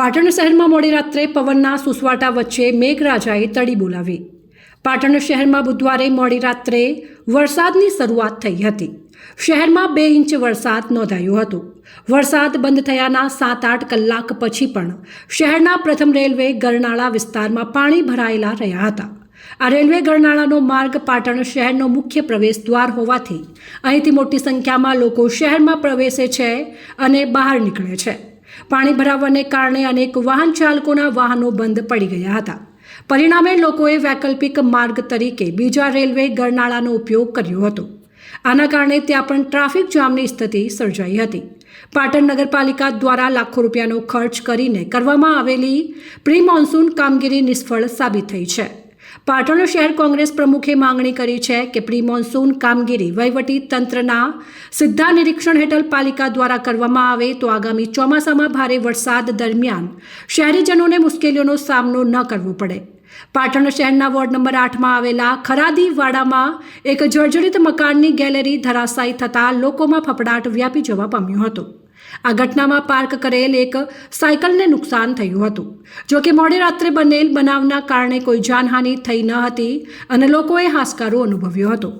પાટણ શહેરમાં મોડી રાત્રે પવનના સુસવાટા વચ્ચે મેઘરાજાએ તડી બોલાવી. પાટણ શહેરમાં બુધવારે મોડી રાત્રે વરસાદની શરૂઆત થઈ હતી. શહેરમાં બે ઇંચ વરસાદ નોંધાયો હતો. વરસાદ બંધ થયાના સાત આઠ કલાક પછી પણ શહેરના પ્રથમ રેલવે ગરનાળા વિસ્તારમાં પાણી ભરાયેલા રહ્યા હતા. આ રેલવે ગરનાળાનો માર્ગ પાટણ શહેરનો મુખ્ય પ્રવેશ દ્વાર હોવાથી અહીંથી મોટી સંખ્યામાં લોકો શહેરમાં પ્રવેશે છે અને બહાર નીકળે છે. પાણી ભરાવાને કારણે અનેક વાહન ચાલકોના વાહનો બંધ પડી ગયા હતા. પરિણામે લોકોએ વૈકલ્પિક માર્ગ તરીકે બીજા રેલવે ગરનાળાનો ઉપયોગ કર્યો હતો. આના કારણે ત્યાં પણ ટ્રાફિક જામની સ્થિતિ સર્જાઈ હતી. પાટણ નગરપાલિકા દ્વારા લાખો રૂપિયાનો ખર્ચ કરીને કરવામાં આવેલી પ્રી મોન્સૂન કામગીરી નિષ્ફળ સાબિત થઈ છે. પાટણ શહેર કોંગ્રેસ પ્રમુખે માંગણી કરી છે કે પ્રી મોન્સૂન કામગીરી વહીવટી તંત્રના સીધા નિરીક્ષણ હેઠળ પાલિકા દ્વારા કરવામાં આવે તો આગામી ચોમાસામાં ભારે વરસાદ દરમિયાન શહેરીજનોને મુશ્કેલીઓનો સામનો ન કરવો પડે. પાટણ શહેરના વોર્ડ નંબર આઠમાં આવેલા ખરાદી વાડામાં એક જર્જરિત મકાનની ગેલેરી ધરાશાયી થતાં લોકોમાં ફફડાટ વ્યાપી જવા પામ્યો હતો. આ ઘટનામાં પાર્ક કરેલ એક સાયકલને નુકસાન થયું હતું. જો કે મોડી રાત્રે બનેલ બનાવના કારણે કોઈ જાનહાનિ થઈ ન હતી અને લોકોએ હાશકારો અનુભવ્યો હતો.